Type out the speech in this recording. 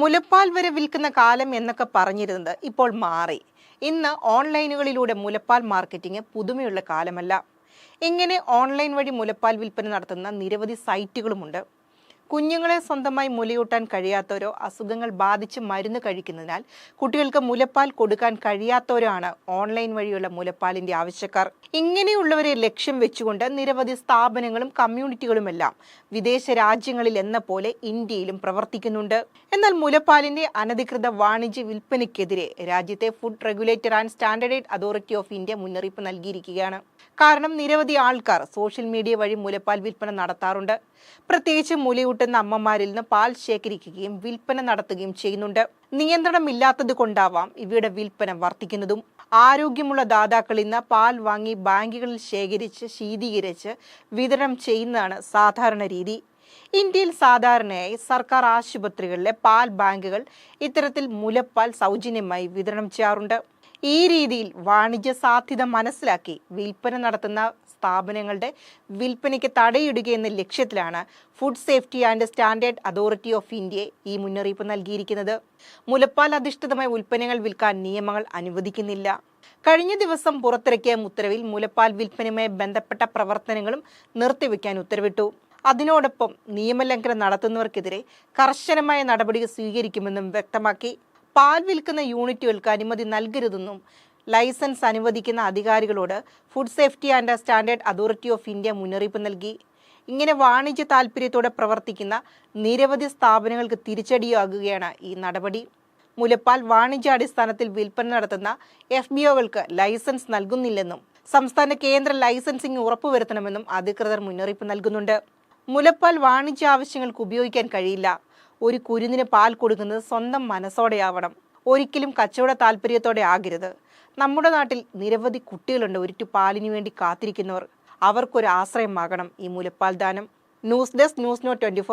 മുലപ്പാൽ വരെ വിൽക്കുന്ന കാലം എന്നൊക്കെ പറഞ്ഞിരുന്നത് ഇപ്പോൾ മാറി. ഇന്ന് ഓൺലൈനുകളിലൂടെ മുലപ്പാൽ മാർക്കറ്റിംഗ് പുതുമയുള്ള കാലമല്ല. ഇങ്ങനെ ഓൺലൈൻ വഴി മുലപ്പാൽ വിൽപ്പന നടത്തുന്ന നിരവധി സൈറ്റുകളുമുണ്ട്. കുഞ്ഞുങ്ങളെ സ്വന്തമായി മുലയൂട്ടാൻ കഴിയാത്തവരോ അസുഖങ്ങൾ ബാധിച്ച് മരുന്ന് കഴിക്കുന്നതിനാൽ കുട്ടികൾക്ക് മുലപ്പാൽ കൊടുക്കാൻ കഴിയാത്തവരോ ആണ് ഓൺലൈൻ വഴിയുള്ള മുലപ്പാലിന്റെ ആവശ്യക്കാർ. ഇങ്ങനെയുള്ളവരെ ലക്ഷ്യം വെച്ചുകൊണ്ട് നിരവധി സ്ഥാപനങ്ങളും കമ്മ്യൂണിറ്റികളുമെല്ലാം വിദേശ രാജ്യങ്ങളിൽ എന്ന പോലെ ഇന്ത്യയിലും പ്രവർത്തിക്കുന്നുണ്ട്. എന്നാൽ മുലപ്പാലിന്റെ അനധികൃത വാണിജ്യ വിൽപ്പനയ്ക്കെതിരെ രാജ്യത്തെ food regulator and standard authority of India മുന്നറിയിപ്പ് നൽകിയിരിക്കുകയാണ്. കാരണം നിരവധി ആൾക്കാർ സോഷ്യൽ മീഡിയ വഴി മുലപ്പാൽ വിൽപ്പന നടത്താറുണ്ട്. പ്രത്യേകിച്ച് മുലയൂട്ടുന്ന അമ്മമാരിൽ നിന്ന് പാൽ ശേഖരിക്കുകയും വിൽപ്പന നടത്തുകയും ചെയ്യുന്നുണ്ട്. നിയന്ത്രണമില്ലാത്തത് കൊണ്ടാവാം ഇവയുടെ വിൽപ്പന വർദ്ധിക്കുന്നതും. ആരോഗ്യമുള്ള ദാതാക്കൾ നിന്ന് പാൽ വാങ്ങി ബാങ്കുകളിൽ ശേഖരിച്ച് ശീതീകരിച്ച് വിതരണം ചെയ്യുന്നതാണ് സാധാരണ രീതി. ഇന്ത്യയിൽ സാധാരണയായി സർക്കാർ ആശുപത്രികളിലെ പാൽ ബാങ്കുകൾ ഇത്തരത്തിൽ മുലപ്പാൽ സൗജന്യമായി വിതരണം ചെയ്യാറുണ്ട്. ഈ രീതിയിൽ വാണിജ്യ സാധ്യത മനസ്സിലാക്കി വിൽപ്പന നടത്തുന്ന സ്ഥാപനങ്ങളുടെ വിൽപ്പനയ്ക്ക് തടയിടുക എന്ന ലക്ഷ്യത്തിലാണ് food safety and standard authority of India ഈ മുന്നറിയിപ്പ് നൽകിയിരിക്കുന്നത്. മുലപ്പാൽ അധിഷ്ഠിതമായ ഉൽപ്പന്നങ്ങൾ വിൽക്കാൻ നിയമങ്ങൾ അനുവദിക്കുന്നില്ല. കഴിഞ്ഞ ദിവസം പുറത്തിറക്കിയ ഉത്തരവിൽ മുലപ്പാൽ വിൽപ്പനയുമായി ബന്ധപ്പെട്ട പ്രവർത്തനങ്ങളും നിർത്തിവെക്കാൻ ഉത്തരവിട്ടു. അതിനോടൊപ്പം നിയമലംഘനം നടത്തുന്നവർക്കെതിരെ കർശനമായ നടപടികൾ സ്വീകരിക്കുമെന്നും വ്യക്തമാക്കി. പാൽ വിൽക്കുന്ന യൂണിറ്റുകൾക്ക് അനുമതി നൽകരുതെന്നും ലൈസൻസ് അനുവദിക്കുന്ന അധികാരികളോട് food safety and standard authority of India മുന്നറിയിപ്പ് നൽകി. ഇങ്ങനെ വാണിജ്യ താൽപ്പര്യത്തോടെ പ്രവർത്തിക്കുന്ന നിരവധി സ്ഥാപനങ്ങൾക്ക് തിരിച്ചടിയാകുകയാണ് ഈ നടപടി. മുലപ്പാൽ വാണിജ്യാടിസ്ഥാനത്തിൽ വിൽപ്പന നടത്തുന്ന എഫ് ബി ഒകൾക്ക് ലൈസൻസ് നൽകുന്നില്ലെന്നും സംസ്ഥാന കേന്ദ്ര ലൈസൻസിംഗ് ഉറപ്പുവരുത്തണമെന്നും അധികൃതർ മുന്നറിയിപ്പ് നൽകുന്നുണ്ട്. മുലപ്പാൽ വാണിജ്യ ആവശ്യങ്ങൾക്ക് ഉപയോഗിക്കാൻ കഴിയില്ല. ഒരു കുരുന്നിന് പാൽ കൊടുക്കുന്നത് സ്വന്തം മനസ്സോടെയാവണം. ഒരിക്കലും കച്ചവട താല്പര്യത്തോടെ ആകരുത്. നമ്മുടെ നാട്ടിൽ നിരവധി കുട്ടികളുണ്ട്. ഒരിറ്റു പാലിനു വേണ്ടി കാത്തിരിക്കുന്നവർ. അവർക്കൊരു ആശ്രയമാകണം ഈ മുലപ്പാൽ ദാനം news desk news note twenty